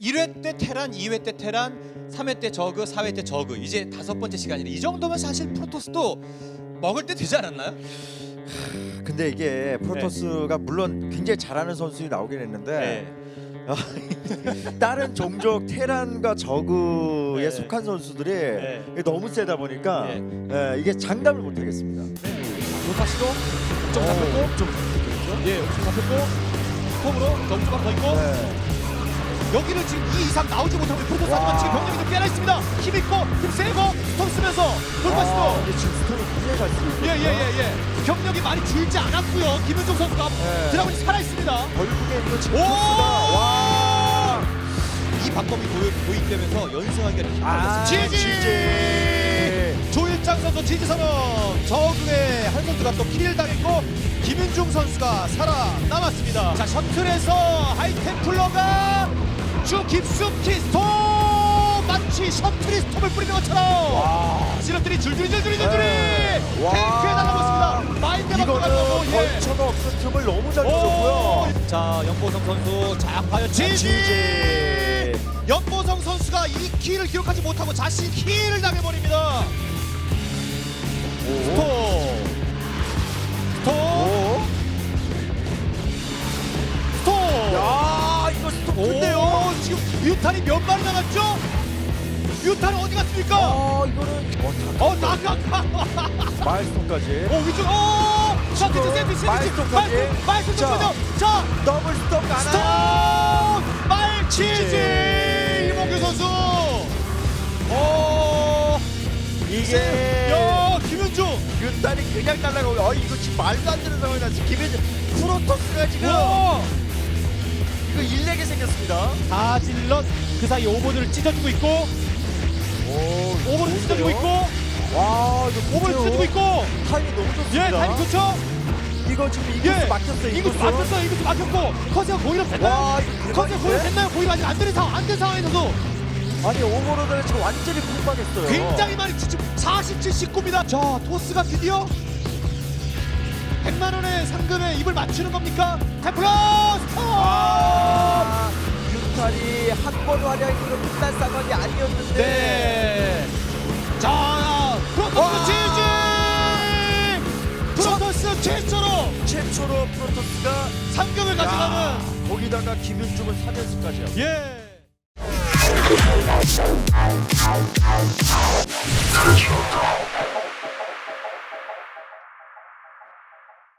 일회때 테란, 2회 때 테란, 3회 때 저그, 4회 때 저그. 이제 다섯 번째 시간이네. 이 정도면 사실 프로토스도 먹을 때 되지 않았나요? 근데 이게 네. 프로토스가 물론 굉장히 잘하는 선수들이 나오긴 했는데 네. 다른 종족 테란과 저그에 네. 속한 선수들이 네. 너무 세다 보니까 네. 예, 이게 장담을 못 하겠습니다. 로타 씨도 좀 잡혔고, 좀 예, 좀 잡혔고, 폼으로 점수가 더 있고. 네. 여기를 지금 2 이상 나오지 못하고 프로토스 와. 하지만 지금 병력이 좀 깨나 있습니다. 힘 있고, 힘 세고, 스톰 쓰면서 아, 씨도 근데 지금 스톤이 굉장히 잘 쓰고 있거든요. 예예 예 예 병력이 많이 줄지 않았고요. 김윤종 선수가 네. 드라군이 살아 있습니다. 결국에 이거 지금 오! 토스가 와. 이 방법이 도입, 도입되면서 연승하기가 아, 힘들었어요. 지지! 조일장 선수 지지 선언 저그의 한 선수가 또 킬을 당했고 김윤중 선수가 살아남았습니다. 자 셔틀에서 하이템플러가 쭉 깊숙이 스톰 마치 셔틀이 스톰을 뿌리는 것처럼 와. 시럽들이 줄줄이 줄줄이 줄줄이 네. 와. 탱크에 달라붙습니다. 마인드 이거는 바꿔가지고 예. 벌처가 없는 틈을 너무 잘 오! 뚫었고요. 자 연보성 선수 자 과연 지지 지지! 연보성 선수가 이 키를 기록하지 못하고 자신 키를 당해버립니다 스톱 스톱 오. 스톱 야, 이거 스톱 큰데요? 오 지금 뮤탄이 몇 마리 나갔죠? 뮤탄 어디 갔습니까? 아, 이거는 어, 어 나가가 다- 마일스톤까지. 오 위쪽 오 자, 세트 세트 세트 마일스톤까지. 마일스톤 자. 자 더블 스톱 가나? 스톱! 말치즈 균단이 그냥 날라가고 어 이거 지금 말도 안 되는 상황이 나지 김혜진 프로토스가 지금 와. 이거 일내게 생겼습니다 다질럿 그 사이 오버를 찢어주고 있고 오 오버를 찢어주고 있고 와 이거 오버를 찢어주고 있고. 타임이 너무 좋습니다 예 타임 좋죠. 이거 지금 이코스 예. 막혔어요 이거 이코스 막혔어요. 이거 막혔고 커세가 고의로 됐나요? 커세가 고의로? 됐나요? 고의로 아직 안 되는 상황 안 된 상황에서도 아니 오버로드가 지금 완전히 폭발했어요 굉장히 많이 지금 47, 19입니다. 자, 토스가 드디어 100만 원의 상금에 입을 맞추는 겁니까? 템플러 스톱! 아 균탄이 한 번 활약으로 끝난 상황이 아니었는데 네. 자, 프로토스 와! 지지! 프로토스 최초로 최초로 프로토스가 상금을 가져가는 야, 거기다가 김윤중은 3연승까지요 예. Thank you.